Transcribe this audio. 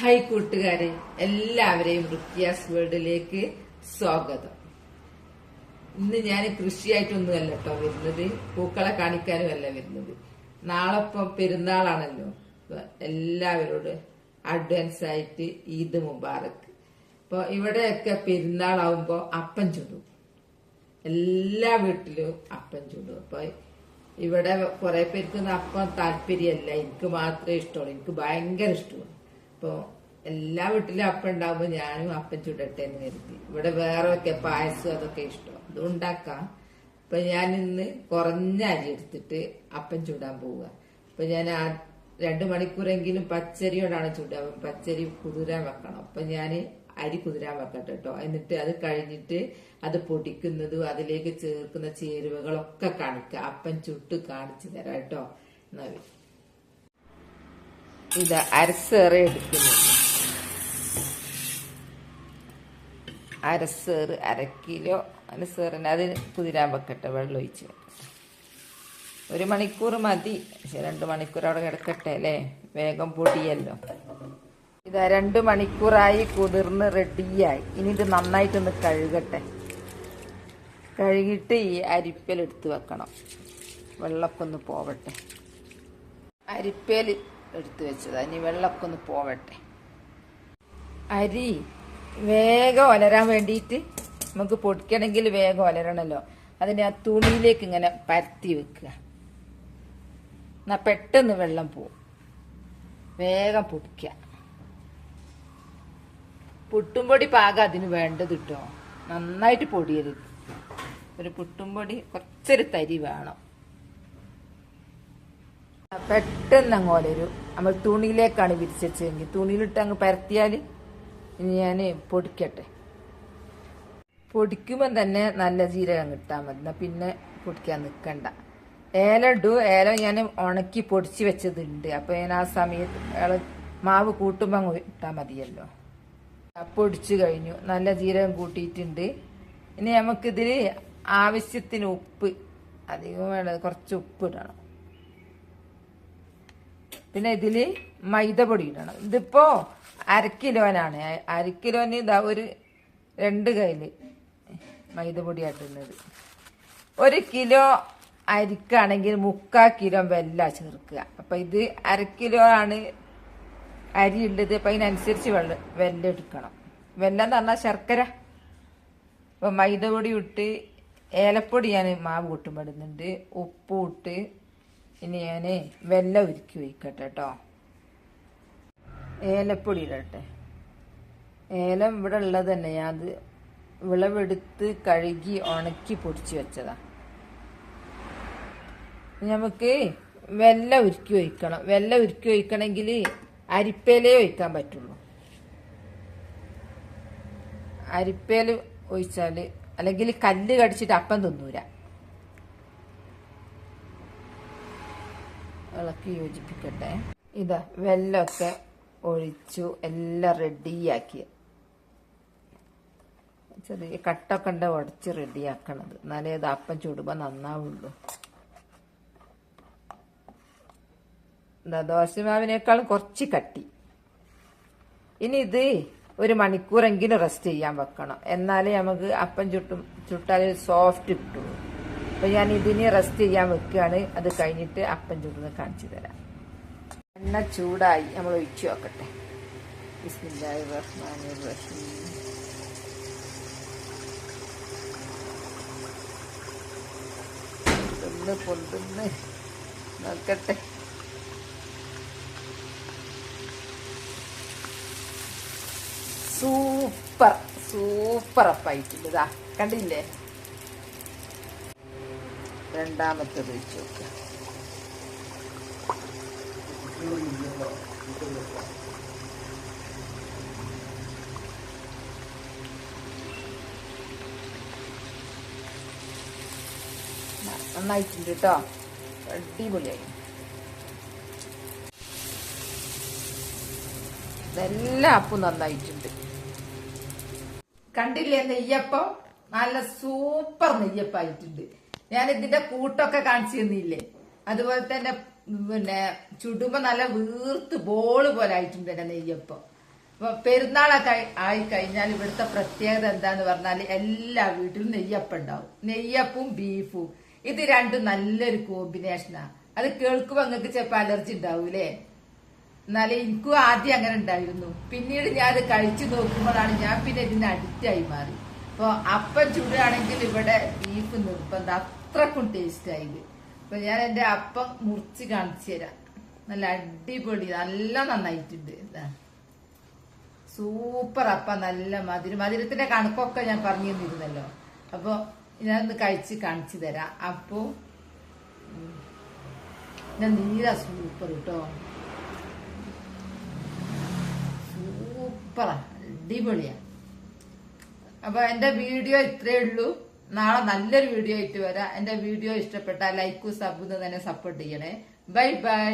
Hi കൂട്ടുകാരെ എല്ലാവരെയും റുക്കിയാസ് വേൾഡിലേക്ക് സ്വാഗതം. ഇന്ന് ഞാൻ കൃഷിയായിട്ടൊന്നുമല്ല കേട്ടോ വരുന്നത് പൂക്കളെ കാണിക്കാനും അല്ല വരുന്നത്. നാളെ പെരുന്നാളാണല്ലോ എല്ലാവരോട് അഡ്വാൻസ് ആയിട്ട് ഈദ് മുബാറക്ക് ഇപ്പൊ ഇവിടെയൊക്കെ പെരുന്നാളാവുമ്പോ അപ്പം ചുടും. എല്ലാ വീട്ടിലും അപ്പം ചുടും. അപ്പൊ ഇവിടെ കുറെ പേർക്ക് അപ്പം താല്പര്യമല്ല. എനിക്ക് മാത്രമേ ഇഷ്ടമുള്ളൂ. എനിക്ക് ഭയങ്കര ഇഷ്ടമാണ്. അപ്പൊ എല്ലാ വീട്ടിലും അപ്പം ഉണ്ടാവുമ്പോ ഞാനും അപ്പം ചുടട്ടെ എന്ന് കരുതി ഇവിടെ വേറെ ഒക്കെ പായസം അതൊക്കെ ഇഷ്ടം. അത് ഉണ്ടാക്കാം. ഇപ്പൊ ഞാൻ ഇന്ന് കുറഞ്ഞ അരി എടുത്തിട്ട് അപ്പം ചുടാൻ പോവുക. അപ്പൊ ഞാൻ രണ്ടു മണിക്കൂറെങ്കിലും പച്ചരിയോടാണ് ചുടുക. പച്ചരി കുതിരാൻ വെക്കണം. അപ്പൊ ഞാൻ അരി കുതിരാൻ വെക്കട്ടെ കേട്ടോ എന്നിട്ട് അത് കഴിഞ്ഞിട്ട് അത് പൊടിക്കുന്നതും അതിലേക്ക് ചേർക്കുന്ന ചേരുവകളൊക്കെ കാണിക്കുക അപ്പം ചുട്ട് കാണിച്ചു തരാം കേട്ടോ എന്നാ. ഇത് അരസേറ് എടുക്കുന്നുണ്ട് അരസേറ് അര കിലോ അരസേറിന് അത് കുതിരാൻ വെക്കട്ടെ വെള്ളം ഒഴിച്ച്. ഒരു മണിക്കൂർ മതി. പക്ഷെ രണ്ട് മണിക്കൂർ അവിടെ കിടക്കട്ടെ അല്ലേ? വേഗം പൊടിയല്ലോ. ഇത് രണ്ട് മണിക്കൂറായി കുതിർന്ന് റെഡിയായി. ഇനി ഇത് നന്നായിട്ടൊന്ന് കഴുകട്ടെ. കഴുകിട്ട് ഈ അരിപ്പയിൽ എടുത്ത് വെക്കണം. വെള്ളക്കൊന്ന് പോവട്ടെ. അരിപ്പയിൽ എടുത്തു വെച്ചത്. ഇനി വെള്ളമൊക്കെ ഒന്ന് പോവട്ടെ. അരി വേഗം ഒലരാൻ വേണ്ടിയിട്ട് നമുക്ക് പൊടിക്കണമെങ്കിൽ വേഗം ഒലരണല്ലോ. അതിനെ ആ തുണിയിലേക്ക് ഇങ്ങനെ പരത്തി വെക്കുക. എന്നാ പെട്ടെന്ന് വെള്ളം പോവും. വേഗം പൊടിക്കുക. പുട്ടുംപൊടി പാകം അതിന് വേണ്ടത് കിട്ടോ നന്നായിട്ട് പൊടിയരുത്. ഒരു പുട്ടുംപൊടി കുറച്ചൊരു തരി വേണം. പെട്ടെന്ന് അങ്ങ് ഒലരും നമ്മൾ തുണിയിലേക്കാണ് വിരിച്ചെങ്കിൽ തുണിയിലിട്ട് അങ്ങ് പരത്തിയാൽ ഇനി ഞാൻ പൊടിക്കട്ടെ. പൊടിക്കുമ്പോൾ തന്നെ നല്ല ജീരകം കിട്ടാൻ മതി. എന്നാൽ പിന്നെ പൊടിക്കാൻ നിൽക്കണ്ട ഏല ഇടും. ഏല ഞാൻ ഉണക്കി പൊടിച്ച് വെച്ചതുണ്ട്. അപ്പോൾ ഞാൻ ആ സമയത്ത് മാവ് കൂട്ടുമ്പോൾ അങ്ങ് ഇട്ടാൽ മതിയല്ലോ. പൊടിച്ചു കഴിഞ്ഞു. നല്ല ജീരകം കൂട്ടിയിട്ടുണ്ട്. ഇനി നമുക്കിതിൽ ആവശ്യത്തിന് ഉപ്പ്. അധികം വേണ്ടത് കുറച്ച് ഉപ്പ് ഇടണം. പിന്നെ ഇതിൽ മൈദപ്പൊടി ഇടണം. ഇതിപ്പോ അരക്കിലോനാണ്. അരക്കിലോന് അര കിലോന് ഇതാ ഒരു രണ്ട് കയ്യിൽ മൈദപ്പൊടി ആട്ടുന്നത് ഒരു കിലോ അരിക്കാണെങ്കിൽ മുക്കാൽ കിലോ വെല്ല ചേർക്കുക. അപ്പൊ ഇത് അര കിലോ ആണ് അരി ഉള്ളത് അപ്പൊ അതിനനുസരിച്ച് വെള്ള വെല്ല എടുക്കണം. വെല്ലം എന്ന് പറഞ്ഞാൽ ശർക്കര. അപ്പൊ മൈദപ്പൊടി ഇട്ട് ഏലപ്പൊടി ഞാൻ മാവ് കൂട്ടുമ്പോൾ ഇടുന്നുണ്ട്. ഉപ്പ് ഇട്ട് ഇനി ഞാൻ വെല്ലം ഉരുക്കി വയ്ക്കട്ടെ കേട്ടോ ഏലപ്പൊടി ഇടട്ടെ. ഏലം ഇവിടെ ഉള്ളത് തന്നെ. ഞാൻ അത് വിളവെടുത്ത് കഴുകി ഉണക്കി പൊടിച്ച് വെച്ചതാ. നമുക്ക് വെല്ല ഉരുക്കി ഒഴിക്കണം വെല്ല ഉരുക്കി ഒഴിക്കണമെങ്കിൽ അരിപ്പേലേ ഒഴിക്കാൻ പറ്റുള്ളൂ. അരിപ്പേൽ ഒഴിച്ചാൽ അല്ലെങ്കിൽ കല്ല് കടിച്ചിട്ട് അപ്പം തിന്നൂല. ഇളക്കി യോജിപ്പിക്കട്ടെ. ഇതാ വെല്ലമൊക്കെ ഒഴിച്ചു എല്ലാം റെഡിയാക്കി. ചെറിയ കട്ടൊക്കെ ഉണ്ട് ഉടച്ച് റെഡിയാക്കണത്. എന്നാലേ ഇത് അപ്പം ചുടുമ്പോൾ നന്നാവുള്ളൂ. എന്താ ദോശമാവിനേക്കാളും കുറച്ച് കട്ടി. ഇനി ഇത് ഒരു മണിക്കൂറെങ്കിലും റെസ്റ്റ് ചെയ്യാൻ വെക്കണം. എന്നാലേ നമുക്ക് അപ്പം ചുട്ടും ചുട്ടാൽ സോഫ്റ്റ് കിട്ടുള്ളൂ. അപ്പൊ ഞാൻ ഇതിന് റെസ്റ്റ് ചെയ്യാൻ വെക്കുകയാണ്. അത് കഴിഞ്ഞിട്ട് അപ്പം ചൂടുന്ന് കാണിച്ചു തരാം. എണ്ണ ചൂടായി. നമ്മൾ ഒഴിച്ചു നോക്കട്ടെ. നോക്കട്ടെ. സൂപ്പർ സൂപ്പർ അപ്പായിട്ടുണ്ട്. കണ്ടില്ലേ? രണ്ടാമത്തത് ഒഴിച്ച് നോക്കുക നന്നായിട്ടുണ്ട് കേട്ടോ അടിപൊളിയായി. ഇതെല്ലാം അപ്പം നന്നായിട്ടുണ്ട്. കണ്ടില്ലേ നെയ്യപ്പം? നല്ല സൂപ്പർ നെയ്യപ്പായിട്ടുണ്ട്. ഞാൻ ഇതിന്റെ കൂട്ടൊക്കെ കാണിച്ചു തന്നില്ലേ അതുപോലെ തന്നെ പിന്നെ ചുടുമ്പോ നല്ല വീർത്ത് ബോൾ പോലെ ആയിട്ടുണ്ട് എന്റെ നെയ്യപ്പം. അപ്പൊ പെരുന്നാളൊക്കെ ആയി- കഴിഞ്ഞാൽ ഇവിടുത്തെ പ്രത്യേകത എന്താന്ന് പറഞ്ഞാൽ എല്ലാ വീട്ടിലും നെയ്യപ്പം ഉണ്ടാവും. നെയ്യപ്പും ബീഫും. ഇത് രണ്ടും നല്ലൊരു കോമ്പിനേഷനാ. അത് കേൾക്കുമ്പോ നിങ്ങൾക്ക് ചിലപ്പോ അലർജി ഉണ്ടാവൂലേ? എന്നാലും എനിക്കും ആദ്യം അങ്ങനെ ഉണ്ടായിരുന്നു. പിന്നീട് ഞാൻ അത് കഴിച്ചു നോക്കുമ്പോഴാണ് ഞാൻ പിന്നെ ഇതിന് അഡിക്റ്റ് ആയി മാറി. അപ്പൊ അപ്പം ചൂടാണെങ്കിൽ ഇവിടെ ബീഫ് നിർബന്ധം. അത്രക്കും ടേസ്റ്റ് ആയത് അപ്പൊ ഞാൻ എന്റെ അപ്പം മുറിച്ച് കാണിച്ചു തരാം. നല്ല അടിപൊളി നല്ല നന്നായിട്ടുണ്ട്. സൂപ്പർ അപ്പ നല്ല മധുരം. മധുരത്തിന്റെ കണക്കൊക്കെ ഞാൻ പറഞ്ഞു തന്നിരുന്നല്ലോ. അപ്പൊ ഞാനൊന്ന് കഴിച്ച് കാണിച്ചു തരാം. അപ്പോ ഞാൻ നീല സൂപ്പർ കേട്ടോ സൂപ്പറാ അടിപൊളിയാ. അപ്പൊ എന്റെ വീഡിയോ ഇത്രയേ ഉള്ളൂ. നാളെ നല്ലൊരു വീഡിയോ ആയിട്ട് വരാം. എന്റെ വീഡിയോ ഇഷ്ടപ്പെട്ടാൽ ലൈക്കും സബും തന്നെ സപ്പോർട്ട് ചെയ്യണേ. Bye bye